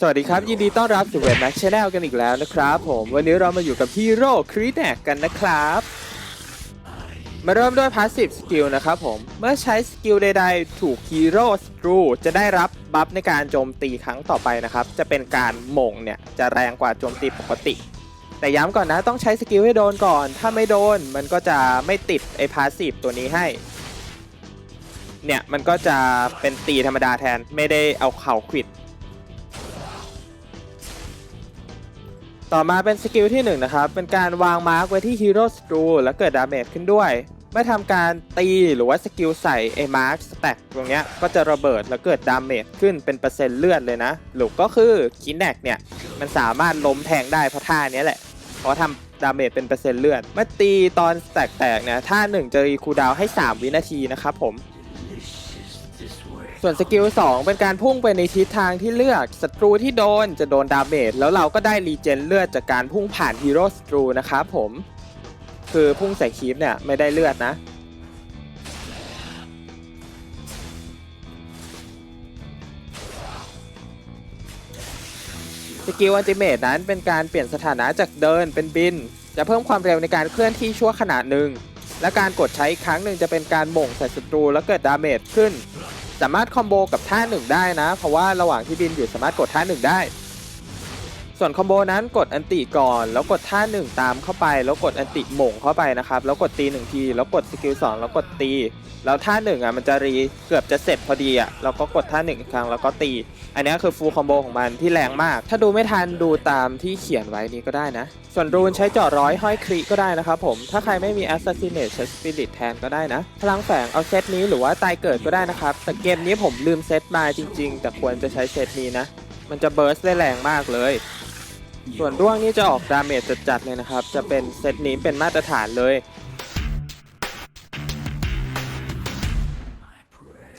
สวัสดีครับ ยินดีต้อนรับสู่เว็บแม็กชแนลกันอีกแล้วนะครับผม วันนี้เรามาอยู่กับฮีโร่ครีแนกกันนะครับ มาเริ่มด้วยพาสซีฟสกิลนะครับผม เมื่อใช้สกิลใดๆ ถูกฮีโร่สตรูจะได้รับบัฟในการโจมตีครั้งต่อไปนะครับ จะเป็นการหม่งเนี่ย จะแรงกว่าโจมตีปกติ แต่ย้ำก่อนนะต้องใช้สกิลให้โดนก่อน ถ้าไม่โดนมันก็จะไม่ติดไอ้พาสซีฟตัวนี้ให้เนี่ยมันก็จะเป็นตีธรรมดาแทนไม่ได้เอาเข่าขวิด ต่อมาเป็นสกิลที่1นงนะครับ เป็นการวางมาร์กไว้ที่ฮีโร่สตรูแล้วเกิดดาเมจขึ้นด้วย เมื่อทำการตีหรือว่าสกิลใส่ไอ้มาร์กสแต็กตรงเนี้ยก็จะระเบิดแล้วเกิดดาเมจขึ้นเป็นเปอร์เซ็นต์เลือดเลยนะ หรือก็คือคินแนกเนี่ยมันสามารถล้มแทงได้เพราะท่านี้แหละเพราะทำดาเมจเป็นเปอร์เซ็นต์เลือด เมื่อตีตอนแตกแตกเนี่ยท่าหนึ่งจะรีคูดาวให้ 3 วินาทีนะครับผม ส่วนสกิล2เป็นการพุ่งไปในทิศทางที่เลือกศัตรูที่โดนจะโดนดาเมจแล้วเราก็ได้รีเจนเลือดจากการพุ่งผ่านฮีโร่ศัตรูนะครับผมคือพุ่งใส่คีฟเนี่ยไม่ได้เลือดนะ สกิลอัลติเมทนั้นเป็นการเปลี่ยนสถานะจากเดินเป็นบิน จะเพิ่มความเร็วในการเคลื่อนที่ชั่วขณะหนึ่งและการกดใช้อีกครั้งหนึ่งจะเป็นการหม่งใส่ศัตรูแล้วเกิดดาเมจขึ้น สามารถคอมโบกับท่าหนึ่งได้นะ เพราะว่าระหว่างที่บินอยู่สามารถกดท่าหนึ่งได้ ส่วนคอมโบนั้นกดอันติก่อน แล้วกดท่าหนึ่งตามเข้าไป แล้วกดอันติหม่งเข้าไปนะครับ แล้วกดตีหนึ่งที แล้วกดสกิลสองแล้วกดตี แล้วท่าหนึ่งอะมันจะรีเกือบจะเสร็จพอดีอะเราก็กดท่าหนึ่งอีกครั้งแล้วก็ตี อันนี้คือฟูลคอมโบของมันที่แรงมาก ถ้าดูไม่ทันดูตามที่เขียนไว้นี้ก็ได้นะ ส่วนรูนใช้เจาะร้อยห้อยครีก็ได้นะครับผม ถ้าใครไม่มี Assassinate ใช้ Spirit แทนก็ได้นะ พลังแฝงเอาเซตนี้หรือว่าตายเกิดก็ได้นะครับ แต่เกมนี้ผมลืมเซตมาจริง ๆ แต่ควรจะใช้เซตนี้นะ มันจะเบิร์สได้แรงมากเลย ส่วนด้วงนี่จะออกดาเมจจัดๆเลยนะครับ จะเป็นเซตนี้เป็นมาตรฐานเลย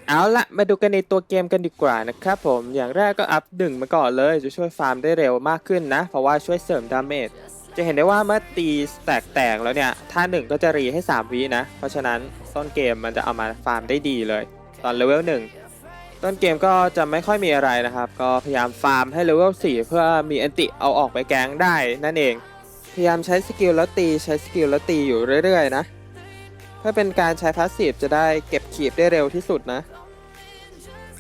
เอาละมาดูกันในตัวเกมกันดีกว่านะครับผม อย่างแรกก็อัพหนึ่งมาก่อนเลย จะช่วยฟาร์มได้เร็วมากขึ้นนะ เพราะว่าช่วยเสริมดาเมจ จะเห็นได้ว่าเมื่อตีแตกแตกๆแล้วเนี่ย ท่าหนึ่งก็จะรีให้ 3วินะ เพราะฉะนั้นต้นเกมมันจะเอามาฟาร์มได้ดีเลย ตอนเลเวลหนึ่ง ต้นเกมก็จะไม่ค่อยมีอะไรนะครับ ก็พยายามฟาร์มให้เลเวล4เพื่อมีอันติเอาออกไปแก๊งได้นั่นเอง พยายามใช้สกิลแล้วตีใช้สกิลแล้วตีอยู่เรื่อยๆนะเพื่อเป็นการใช้พาสซีฟจะได้เก็บขีบได้เร็วที่สุดนะ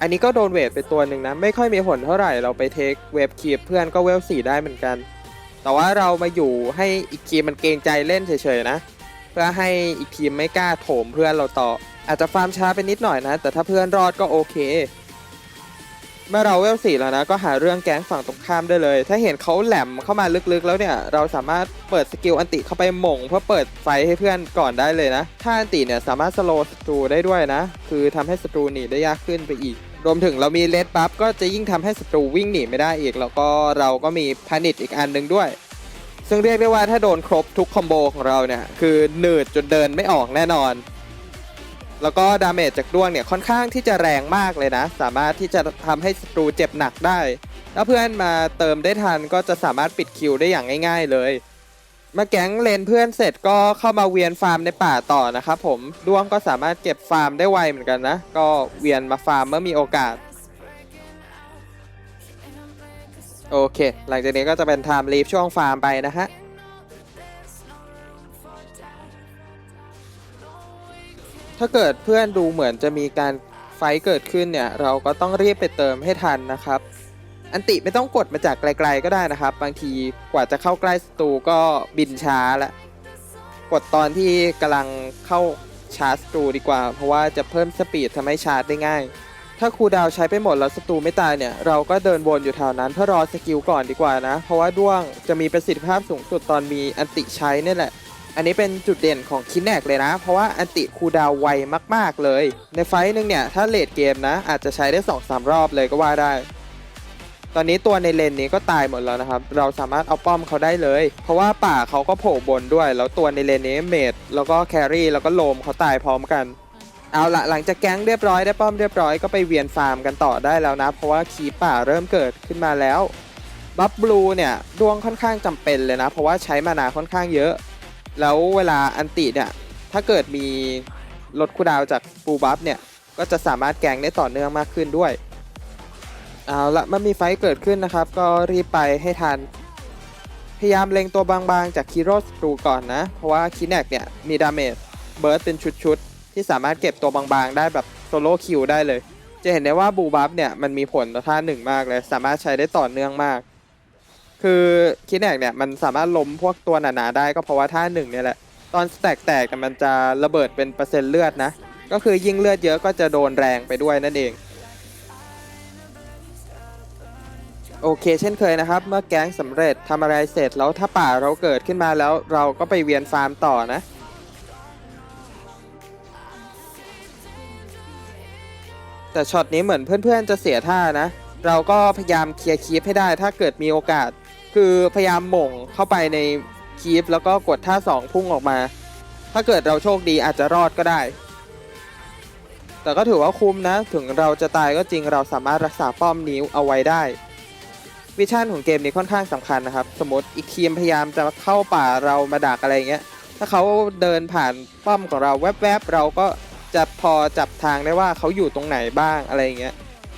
อันนี้ก็โดนเวทไปตัวหนึ่งนะ ไม่ค่อยมีผลเท่าไหร่เราไปเทคเวฟคีบเพื่อนก็เวลสี่ได้เหมือนกัน แต่ว่าเรามาอยู่ให้อีกทีมมันเกรงใจเล่นเฉยๆนะ เพื่อให้อีกทีมไม่กล้าโถมเพื่อนเราต่อ อาจจะฟาร์มช้าไปนิดหน่อยนะ แต่ถ้าเพื่อนรอดก็โอเค เมื่อเราเวลสี่แล้วนะ ก็หาเรื่องแก๊งฝั่งตรงข้ามได้เลย ถ้าเห็นเขาแหลมเข้ามาลึกๆ แล้วเนี่ย เราสามารถเปิดสกิลอันติเข้าไปหม่งเพื่อเปิดไฟให้เพื่อนก่อนได้เลยนะ ถ้าอันติเนี่ยสามารถสโลว์ศัตรูได้ด้วยนะ คือทำให้ศัตรูหนีได้ยากขึ้นไปอีก รวมถึงเรามีเลดบัฟก็จะยิ่งทำให้ศัตรูวิ่งหนีไม่ได้อีก แล้วก็เราก็มีพานิชอีกอันหนึ่งด้วยซึ่งเรียกได้ว่าถ้าโดนครบทุกคอมโบของเราเนี่ย คือหนืดจนเดินไม่ออกแน่นอน แล้วก็ดาเมจจากด้วงเนี่ยค่อนข้างที่จะแรงมากเลยนะ สามารถที่จะทำให้ศัตรูเจ็บหนักได้ ถ้าเพื่อนมาเติมได้ทันก็จะสามารถปิดคิวได้อย่างง่าย ๆเลยเมื่อแก๊งเลนเพื่อนเสร็จก็เข้ามาเวียนฟาร์มในป่าต่อนะครับผมด้วงก็สามารถเก็บฟาร์มได้ไวเหมือนกันนะ ก็เวียนมาฟาร์มเมื่อมีโอกาส โอเค หลังจากนี้ก็จะเป็นไทม์ลีฟช่วงฟาร์มไปนะฮะ ถ้าเกิดเพื่อนดูเหมือนจะมีการไฟเกิดขึ้นเนี่ย เราก็ต้องรีบไปเติมให้ทันนะครับ อันติไม่ต้องกดมาจากไกลๆก็ได้นะครับ บางทีกว่าจะเข้าใกล้ศัตรูก็บินช้าแล้วกดตอนที่กำลังเข้าชาร์จศัตรูดีกว่า เพราะว่าจะเพิ่มสปีดทำให้ชาร์จได้ง่าย ถ้าครูดาวใช้ไปหมดแล้วศัตรูไม่ตายเนี่ย เราก็เดินวนอยู่แถวนั้นเพื่อรอสกิลก่อนดีกว่านะ เพราะว่าด้วงจะมีประสิทธิภาพสูงสุดตอนมีอันติใช้นี่แหละ อันนี้เป็นจุดเด่นของคินแนกเลยนะ เพราะว่าอันติคูดาวไวมาก ๆ เลย ในไฟท์หนึ่งเนี่ย ถ้าเลดเกมนะ อาจจะใช้ได้ 2-3 รอบเลยก็ว่าได้ ตอนนี้ตัวในเลนนี้ก็ตายหมดแล้วนะครับ เราสามารถเอาป้อมเขาได้เลย เพราะว่าป่าเขาก็โผล่บนด้วย แล้วตัวในเลนนี้เมดแล้วก็แครี่แล้วก็โลมเขาตายพร้อมกัน เอาละหลังจากแก๊งเรียบร้อยได้ป้อมเรียบร้อยก็ไปเวียนฟาร์มกันต่อได้แล้วนะ เพราะว่าคีป่าเริ่มเกิดขึ้นมาแล้วบัฟบลูเนี่ยดวงค่อนข้างจำเป็นเลยนะ เพราะว่าใช้มานาค่อนข้างเยอะ แล้วเวลาอันติเนี่ย ถ้าเกิดมีลดคูดาวจากฟูบัฟเนี่ย ก็จะสามารถแกงได้ต่อเนื่องมากขึ้นด้วย เอาละมันมีไฟเกิดขึ้นนะครับ ก็รีบไปให้ทัน พยายามเล็งตัวบางๆ จากคีโรสตรูก่อนนะ เพราะว่าคีแนกเนี่ย มีดาเมจเบิร์ดเป็นชุดๆ ที่สามารถเก็บตัวบางๆ ได้แบบโซโล่คิวได้เลย จะเห็นได้ว่าบูบัฟเนี่ยมันมีผลต่อท่าหนึ่งมากเลย สามารถใช้ได้ต่อเนื่องมาก คือคีแนกเนี่ยมันสามารถล้มพวกตัวหนาๆได้ก็เพราะว่าท่าหนึ่งเนี่ยแหละ ตอนแตกแตกเนี่มันจะระเบิดเป็นเปอร์เซ็นต์เลือดนะ ก็คือยิ่งเลือดเยอะก็จะโดนแรงไปด้วยนั่นเอง โอเคเช่นเคยนะครับ เมื่อแก๊งสำเร็จทำอะไรเสร็จแล้วถ้าป่าเราเกิดขึ้นมาแล้วเราก็ไปเวียนฟาร์มต่อนะแต่ช็อตนี้เหมือนเพื่อนๆจะเสียท่านะ เราก็พยายามเคลียร์คีปให้ได้ถ้าเกิดมีโอกาส คือพยายามหม่งเข้าไปในคีปแล้วก็กดท่า2พุ่งออกมา ถ้าเกิดเราโชคดีอาจจะรอดก็ได้ แต่ก็ถือว่าคุ้มนะ ถึงเราจะตายก็จริงเราสามารถรักษาป้อมนี้วเอาไว้ได้ วิชั่นของเกมนี้ค่อนข้างสำคัญนะครับ สมมติอีกทีมพยายามจะเข้าป่าเรามาดักอะไรเงี้ย ถ้าเขาเดินผ่านป้อมของเราแวบๆเราก็จะพอจับทางได้ว่าเขาอยู่ตรงไหนบ้างอะไรเงี้ย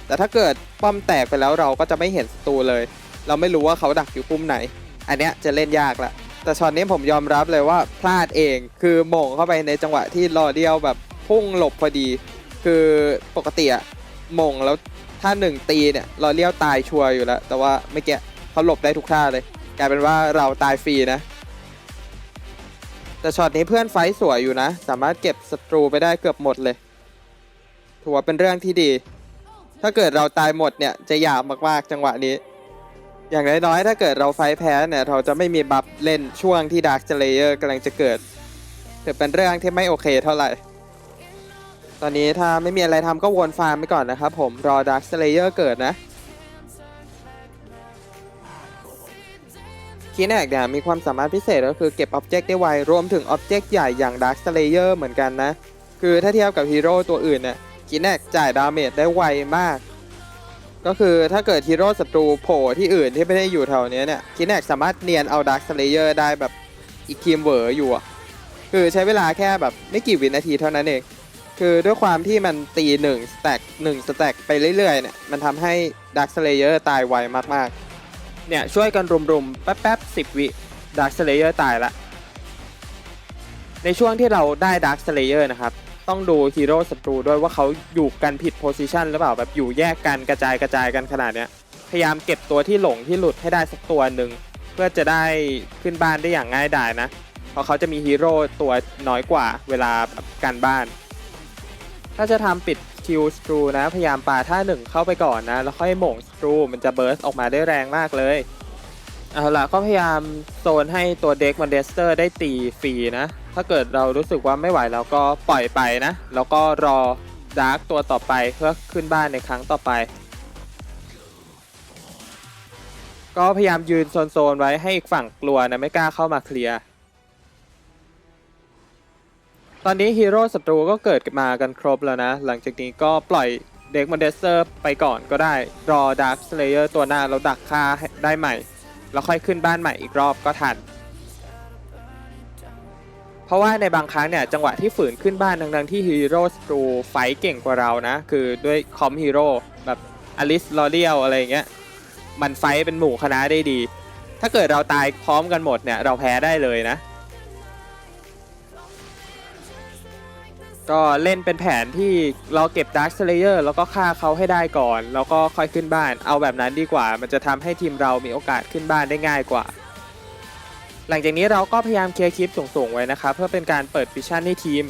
แต่ถ้าเกิดป้อมแตกไปแล้วเราก็จะไม่เห็นศัตรูเลย เราไม่รู้ว่าเขาดักอยู่ปุ่มไหน อันเนี้ยจะเล่นยากละแต่ช็อตนี้ผมยอมรับเลยว่าพลาดเองคือหม่งเข้าไปในจังหวะที่รอเดียวแบบพุ่งหลบพอดี คือปกติอะหม่งแล้วถ้าหนึ่งตีเนี่ยรอเลี้ยวตายชัวร์อยู่แล้ว แต่ว่าไม่แกเขาหลบได้ทุกท่าเลย กลายเป็นว่าเราตายฟรีนะ แต่ช็อตนี้เพื่อนไฟสวยอยู่นะ สามารถเก็บศัตรูไปได้เกือบหมดเลยถือว่าเป็นเรื่องที่ดี ถ้าเกิดเราตายหมดเนี่ยจะหยาบมากๆจังหวะนี้ อย่างน้อยๆ ถ้าเกิดเราไฟแพ้เนี่ย เราจะไม่มีบัฟเล่นช่วงที่ดาร์คเลเยอร์กำลังจะเกิดถือเป็นเรื่องที่ไม่โอเคเท่าไหร่ ตอนนี้ถ้าไม่มีอะไรทำก็วนฟาร์มไปก่อนนะครับผม รอดาร์คเลเยอร์เกิดนะคีแนกเนี่ยมีความสามารถพิเศษก็คือเก็บอ็อบเจกต์ได้ไว รวมถึงอ็อบเจกต์ใหญ่อย่าง Dark Slayer เหมือนกันนะ คือถ้าเทียบกับฮีโร่ตัวอื่นเนี่ยคีแนกจ่ายดาเมจได้ไวมาก ก็คือถ้าเกิดฮีโร่ศัตรูโผล่ที่อื่นที่ไม่ได้อยู่แถวเนี้ยเนี่ยคีแนกสามารถเนียนเอา Dark Slayer ได้แบบอีกทีมเวอร์อยู่อะคือใช้เวลาแค่แบบไม่กี่วินาทีเท่านั้นเอง คือด้วยความที่มันตี1สแต็ก1สแต็กไปเรื่อยๆเนี่ยมันทำให้ Dark Slayer ตายไวมากๆ เนี่ยช่วยกันรุมๆ แป๊บๆสิบวิ Dark Slayer ตายละ ในช่วงที่เราได้ Dark Slayer นะครับ ต้องดูฮีโร่ศัตรูด้วยว่าเขาอยู่กันผิดโพซิชันหรือเปล่าแบบอยู่แยกกันกระจายกระจายกันขนาดเนี้ยพยายามเก็บตัวที่หลงที่หลุดให้ได้สักตัวหนึ่งเพื่อจะได้ขึ้นบ้านได้อย่างง่ายดายนะ เพราะเขาจะมีฮีโร่ตัวน้อยกว่าเวลากันบ้าน ถ้าจะทำปิดคิวสตรูนะพยายามปาท่าหนึ่งเข้าไปก่อนนะ แล้วค่อยหม่งสตรูมันจะเบิร์สออกมาได้แรงมากเลย เอาละก็พยายามโซนให้ตัวเด็กมันเดสเตอร์ได้ตีฟรีนะ ถ้าเกิดเรารู้สึกว่าไม่ไหวเราก็ปล่อยไปนะ แล้วก็รอดาร์กตัวต่อไปเพื่อขึ้นบ้านในครั้งต่อไป ก็พยายามยืนโซนๆไว้ให้อีกฝั่งกลัวนะไม่กล้าเข้ามาเคลียร์ ตอนนี้ฮีโร่ศัตรูก็เกิดมากันครบแล้วนะ หลังจากนี้ก็ปล่อยเด็กมันเดสเตอร์ไปก่อนก็ได้ รอดาร์คสเลเยอร์ตัวหน้าเราดักฆ่าได้ใหม่ แล้วค่อยขึ้นบ้านใหม่อีกรอบก็ทัน เพราะว่าในบางครั้งเนี่ยจังหวะที่ฝืนขึ้นบ้านทั้งๆที่ฮีโร่สตรูไฟเก่งกว่าเรานะ คือด้วยคอมฮีโร่แบบอลิสลอเรียลอะไรเงี้ยมันไฟเป็นหมู่คณะได้ดี ถ้าเกิดเราตายพร้อมกันหมดเนี่ยเราแพ้ได้เลยนะ ก็เล่นเป็นแผนที่เราเก็บ Dark Slayer แล้วก็ฆ่าเขาให้ได้ก่อน แล้วก็ค่อยขึ้นบ้าน เอาแบบนั้นดีกว่า มันจะทำให้ทีมเรามีโอกาสขึ้นบ้านได้ง่ายกว่า หลังจากนี้เราก็พยายามเคลียร์คลิปสูงๆไว้นะครับ เพื่อเป็นการเปิดวิชชั่นให้ทีม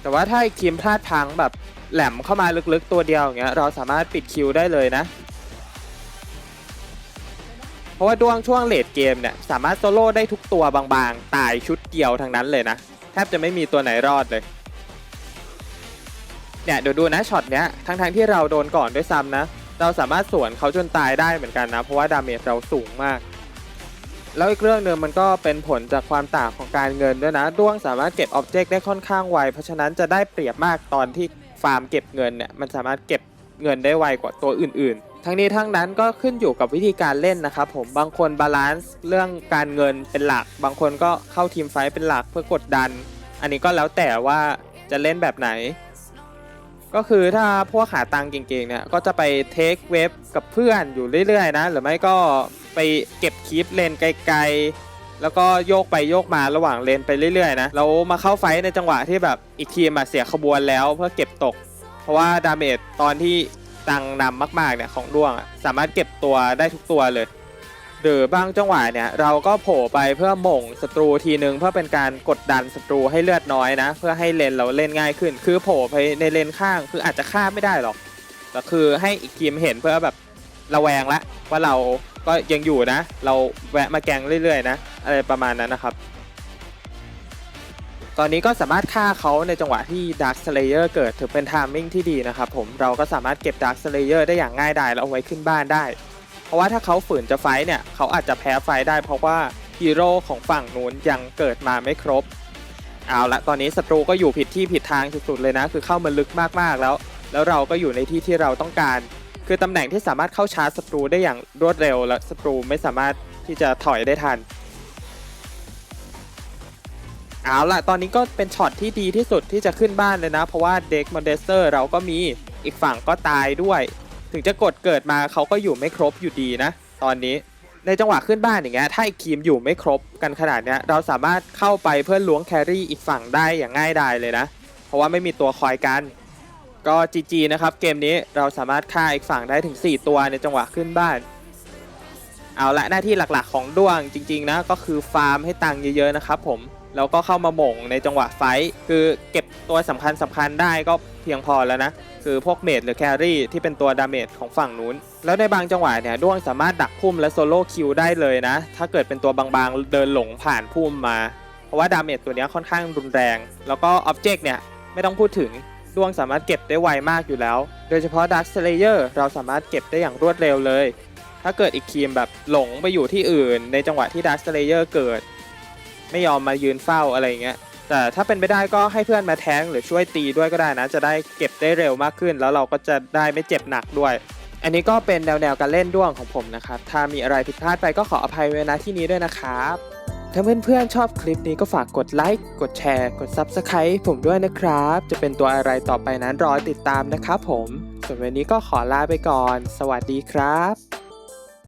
แต่ว่าถ้าอีกทีมพลาดพลังแบบแหลมเข้ามาลึกๆตัวเดียวอย่างเงี้ยเราสามารถปิดคิวได้เลยนะ ราะว่าดวงช่วงเลดเกมเนี่ยสามารถโซโล่ได้ทุกตัวบางๆ ตายชุดเดียวทั้งนั้นเลยนะ แทบจะไม่มีตัวไหนรอดเลย เนี่ยเดี๋ยวดูนะช็อตเนี้ยทั้งๆที่เราโดนก่อนด้วยซ้ำนะ เราสามารถสวนเขาจนตายได้เหมือนกันนะ เพราะว่าดาเมจเราสูงมาก แล้วอีกเรื่องหนึ่งมันก็เป็นผลจากความต่างของการเงินด้วยนะด้วงสามารถเก็บอ็อบเจกต์ได้ค่อนข้างไวเพราะฉะนั้นจะได้เปรียบมากตอนที่ฟาร์มเก็บเงินเนี่ยมันสามารถเก็บ เงินได้ไวกว่าตัวอื่น ๆ ทั้งนี้ทั้งนั้นก็ขึ้นอยู่กับวิธีการเล่นนะครับผมบางคนบาลานซ์เรื่องการเงินเป็นหลัก บางคนก็เข้าทีมไฟท์เป็นหลักเพื่อกดดัน อันนี้ก็แล้วแต่ว่าจะเล่นแบบไหน ก็คือถ้าพวกหาตังเก่งๆเนี่ยก็จะไปเทคเว็บกับเพื่อนอยู่เรื่อยๆนะหรือไม่ก็ไปเก็บคลิปเลนไกลๆ แล้วก็โยกไปโยกมาระหว่างเลนไปเรื่อยๆนะแล้วมาเข้าไฟท์ในจังหวะที่แบบอีกทีมอะเสียขบวนแล้วเพื่อเก็บตก เพราะว่าดาเมจตอนที่ตังนำมากๆเนี่ยของด้วงสามารถเก็บตัวได้ทุกตัวเลย หรือบางจังหวะเนี่ยเราก็โผล่ไปเพื่อหม่งศัตรูทีนึงเพื่อเป็นการกดดันศัตรูให้เลือดน้อยนะ เพื่อให้เลนเราเล่นง่ายขึ้น คือโผล่ไปในเลนข้างคืออาจจะฆ่าไม่ได้หรอกแต่คือให้อีกทีมเห็นเพื่อแบบระแวงละว่าเราก็ยังอยู่นะ เราแวะมาแกงเรื่อยๆนะ อะไรประมาณนั้นนะครับ ตอนนี้ก็สามารถฆ่าเขาในจังหวะที่ Dark Slayer เกิดถือเป็นท m มิ่งที่ดีนะครับผมเราก็สามารถเก็บ Dark Slayer ได้อย่างง่ายดายแล้วเอาไว้ขึ้นบ้านได้ เพราะว่าถ้าเขาฝืนจะไฟเนี่ยเขาอาจจะแพ้ไฟได้เพราะว่าฮีโร่ของฝั่งนู้นยังเกิดมาไม่ครบ เอาละตอนนี้ศัตรูก็อยู่ผิดที่ผิดทางสุดๆเลยนะ คือเข้ามาลึกมากๆแล้ว แล้วเราก็อยู่ในที่ที่เราต้องการ คือตำแหน่งที่สามารถเข้าชาร์จศัตรูได้อย่างรวดเร็ว และศัตรูไม่สามารถที่จะถอยได้ทัน เอาล่ะ ตอนนี้ก็เป็นช็อตที่ดีที่สุดที่จะขึ้นบ้านเลยนะ เพราะว่าเด็กมอนเดสเตอร์เราก็มีอีกฝั่งก็ตายด้วย ถึงจะกดเกิดมาเขาก็อยู่ไม่ครบอยู่ดีนะ ตอนนี้ในจังหวะขึ้นบ้านอย่างเงี้ยถ้าอีกทีมอยู่ไม่ครบกันขนาดเนี้ยเราสามารถเข้าไปเพื่อล้วงแครี่อีกฝั่งได้อย่างง่ายดายเลยนะ เพราะว่าไม่มีตัวคอยกัน ก็จีจีนะครับเกมนี้เราสามารถฆ่าอีกฝั่งได้ถึง 4 ตัวในจังหวะขึ้นบ้านเอาละหน้าที่หลักๆของด้วงจริง ๆ นะ ก็คือฟาร์มให้ตังค์เยอะๆนะครับผม แล้วก็เข้ามาหม่งในจังหวะไฟคือเก็บตัวสำคัญสำคัญได้ก็เพียงพอแล้วนะ คือพวกเมดหรือแครี่ที่เป็นตัวดาเมจของฝั่งนู้น แล้วในบางจังหวะเนี่ยด้วงสามารถดักพุ่มและโซโล่คิวได้เลยนะ ถ้าเกิดเป็นตัวบางๆเดินหลงผ่านพุ่มมา เพราะว่าดาเมจตัวนี้ค่อนข้างรุนแรง แล้วก็ออบเจกต์เนี่ยไม่ต้องพูดถึงด้วงสามารถเก็บได้ไวมากอยู่แล้ว โดยเฉพาะดักสเลเยอร์เราสามารถเก็บได้อย่างรวดเร็วเลย ถ้าเกิดอีกทีมแบบหลงไปอยู่ที่อื่น ในจังหวะที่ดักสเลเยอร์เกิด ไม่ยอมมายืนเฝ้าอะไรอย่างเงี้ยแต่ถ้าเป็นไปได้ก็ให้เพื่อนมาแทงหรือช่วยตีด้วยก็ได้นะ จะได้เก็บได้เร็วมากขึ้น แล้วเราก็จะได้ไม่เจ็บหนักด้วย อันนี้ก็เป็นแนวแนวการเล่นด้วงของผมนะครับ ถ้ามีอะไรผิดพลาดไปก็ขออภัยไว้ณที่นี้ด้วยนะครับ ถ้าเพื่อนๆชอบคลิปนี้ก็ฝากกดไลค์กดแชร์ กด Subscribe ผมด้วยนะครับ จะเป็นตัวอะไรต่อไปนั้นรอติดตามนะครับผมส่วนวันนี้ก็ขอลาไปก่อน สวัสดีครับ